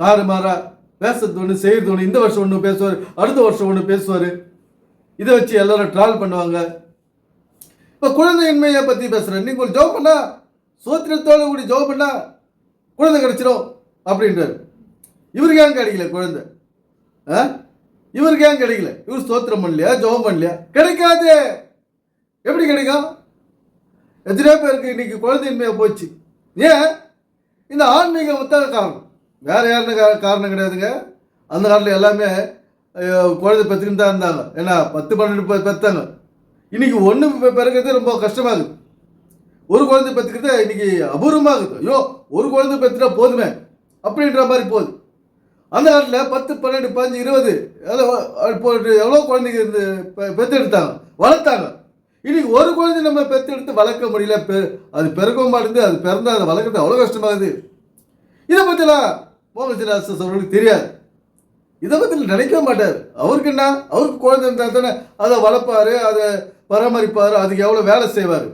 தாறுமாறா பேசுறது ஒன்று செய்யறது ஒன்று இந்த வருஷம் ஒன்று பேசுவார் அடுத்த வருஷம் ஒன்று பேசுவார். இதை வச்சு எல்லாரும் ட்ரால் பண்ணுவாங்க. இப்போ குழந்தையின்மையை பற்றி பேசுகிறேன் நீங்கள் ஒரு ஜோப் பண்ணா சோத்திரத்தோடு கூடி ஜோப் பண்ணா குழந்தை கிடச்சிரும் அப்படின்றார். இவருக்கு ஏன் கிடைக்கல குழந்தை? ஆ? இவருக்கு ஏன் கிடைக்கல? இவர் ஸ்தோத்திரம் பண்ணலையா? ஜோம் பண்ணலையா? கிடைக்காது. எப்படி கிடைக்கும்? எத்தனையோ பேருக்கு இன்னைக்கு குழந்தையின்மையாக போச்சு. ஏன்? இந்த ஆன்மீகம் தான் காரணம் வேறு யாருன்னு கா- காரணம் கிடையாதுங்க. அந்த காலத்தில் எல்லாமே குழந்தை பெற்றுக்கிட்டு தான் இருந்தாங்க. ஏன்னா பத்து பன்னெண்டு பெற்றாங்க இன்னைக்கு ஒன்று பிறக்கிறது ரொம்ப கஷ்டமாகுது. ஒரு குழந்தை பெற்றுக்கிறது இன்றைக்கி அபூர்வமாகுது. ஐயோ ஒரு குழந்தை பெற்றுட்டா போதுமே அப்படின்ற மாதிரி போகுது. அந்த காலத்தில் பத்து பன்னெண்டு பதினஞ்சு இருபது போட்டு எவ்வளோ குழந்தைங்க இருந்து பெ- வளர்த்தாங்க. இன்றைக்கி ஒரு குழந்தை நம்ம பெற்றெடுத்து வளர்க்க முடியல. பெ அது பிறக்கவும் மாட்டேங்குது அது பிறந்தால் அதை வளர்க்குறது அவ்வளோ கஷ்டமாகுது. இதை பற்றிலாம் மோகன்சிலாஸ் அவர்களுக்கு தெரியாது. இதை பற்றி நினைக்கவே மாட்டார். அவருக்கு என்ன? அவருக்கு குழந்தை இருந்தால் தானே அதை வளர்ப்பார் அதை பராமரிப்பார் அதுக்கு எவ்வளோ வேலை செய்வார்?